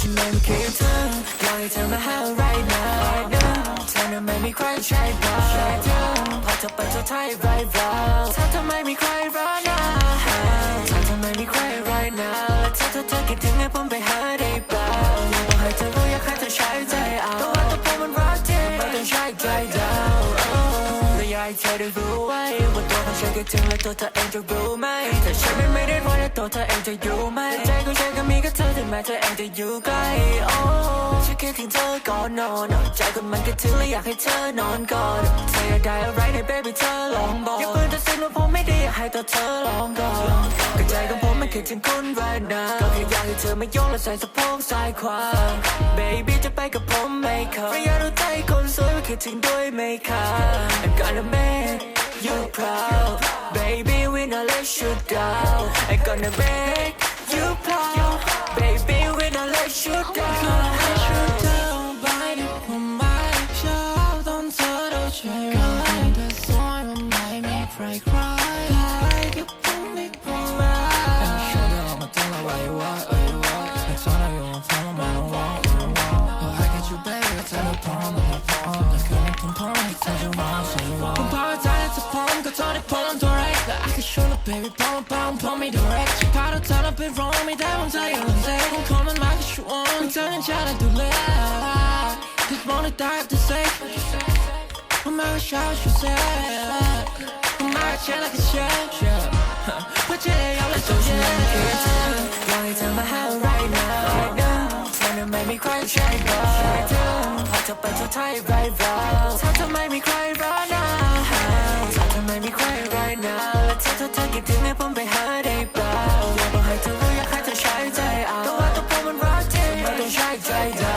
ยังคิดถึงอยากให้เธอมาหา right now เธอนั้นไม่มีใครใช่ป่ะพอเธอไปเธอไทย right now เธอทำไมมีใครรอนะเธอทำไมมีใคร right now และเธอเธอเธอคิดถึงให้ผมไปหาได้เปล่าอยากให้เธอรู้อยากให้เธอใช้ใจเอาแต่ว่าตัวผมมันรักจริงไม่ต้องใช้ใจเดาและอยากให้เธอได้รู้ไว้ว่าตัว ฉันคิดถึงและตัวเธอเองจะรู้ไหมถ้าฉันไม่ไม่ได้รอและตัวเธอเองจะอยู่ไหมใจของฉันก็มีแค่เธอถึงแม้เธอเองจะอยู่ไกลโอ้ฉันคิดถึงเธอก่อนนอนใจก็มันคิดถึงและอยากให้เธอนอนก่อนเธออยากได้อะไรใน baby เธอลองบอกอย่าเพิ่งตัดสินว่าผมไม่ดีอยากให้ตัวเธอลองก่อนก็ใจของผมมันคิดถึงคุณ right now ก็แค่อยากให้เธอไม่ยกและใส่สะโพกซ้ายขวา baby จะไปกับผมไหมครับไม่อยากรู้ใจคนสวยมาคิดถึงด้วยไหมครับ I'm gonna make you proud baby we not let you down I'm gonna make you proud baby we not let you down ไปในความหมายชอบตอนเธอเราใช้ร้ายเธอสวยมันไม่มีใครใครใครกับผมในความหมาย And show them I'ma tell her why you want, why you want Next time I want, tell them I don't want, I don't want Oh I get you baby, I tell her porn, I'm a porn แต่คืนนี้ผมพร้อ มให้เธอจะมาใส่วอผมพาใจเธอพร้อมก็เธอได้พร้อมตัวแรกแต่ I can show the baby พร้อมพร้อมพร้อมไม่ direct ฉันพาเธอไปร้องไม่ได้ผมเธออยู่เซ็งของคนมันมาก็ชวนเธอนั้นฉันดูแล Just wanna die to say I'm out shot you say I'm out shot like a shot Put your head out like ตัวฉันนั้นคิดถึง a อยากให้เธอมาหา right now เธอนั้นไม่มีใครใช่ป่ะพอเธอไปเธอไทย right now เธอทำ ไมมีใครไมมีใคร right now และเธอเธอเธอคิดถึงให้ผมไปหาได้เปล่าอยากบอกให้เธอรู้อยากให้เธอใช้ใจเอาแต่ว่าตัวผมมันรักจริงไม่ต้องใช้ใจเดา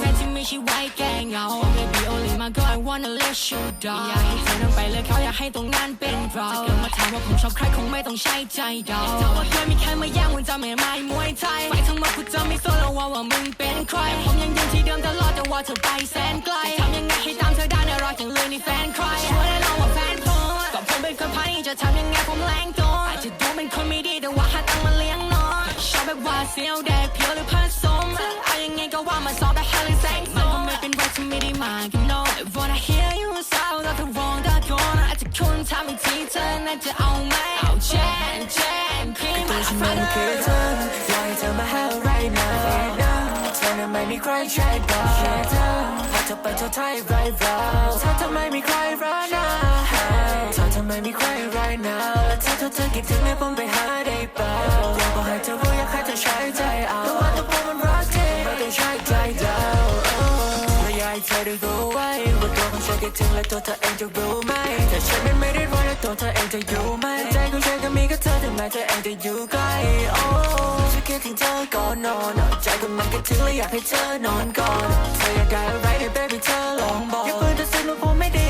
แฟนที่ไม่ใช่ไว้แกล้งเหงา Baby only my girl I wanna let you down อยากให้เธอนั้นไปเลยเขาอยากให้ตรงนั้นเป็นเราจะเกิดมาถามว่าผมชอบใครคงไม่ต้องใช้ใจเดาถ้าว่าเคยมีใครมาแย่งมึงจะไม่ไม่มวยไทยไฟทั้งหมดกูจะไม่สนแล้วว่าว่ามึงเป็นใครผมยังยืนที่เดิมตลอดแต่ว่าเธอไปแสนไกล ทำยังไงผมแรงโดนอาจจะดูเป็นคนไม่ดีแต่ว่าหาตังมาเลี้ยงน้อยชอบแบบว่าเสียวแดกเพียวหรือผสมเอายังไงก็ว่ามาสอบได้แค่เลยแสงมันก็ไม่เป็นไรที่ไม่ได้มากันโน้ I wanna hear you sound แล้วเธอร้องตะโกนอาจจะคุณทำอีกทีเธอน่าจะเอาไหมเอาแจ้งแจ้งพี่ตัมาฟังนคิดถึงอ ม่มีใครใช่ป่ะพอเธอไปเธอไทย right now เธอทำไมมีใครรอนะเธอทำไมมีใคร right now และเธอเธอเธอคิดถึงให้ผมไปหาได้เปล่าอยากบอกให้เธอรู้อยากให้เธอใช้ใจเอาแต่ว่าตัวผมมันรักจริงไม่ต้องใช้ใจเดาและอยากให้เธอได้รู้ไว้ว่าตัวของฉันคิดถึงและตัวเธอเองจะรู้ไหมถ้าฉันมันไม่ได้รอและตัวเธอเองจะอยู่ไหมใจของฉันก็มีแค่เธอถึงแม้เธอเองจะอยู่ไกลโอ้ฉันคิดถึงเธอก่อนนอน ใจก็มันคิดถึงและอยากให้เธอนอนก่อนเธออยากได้อะไรใน baby เธอลองบอกอย่าเพิ่งตัดสินว่าผมไม่ดี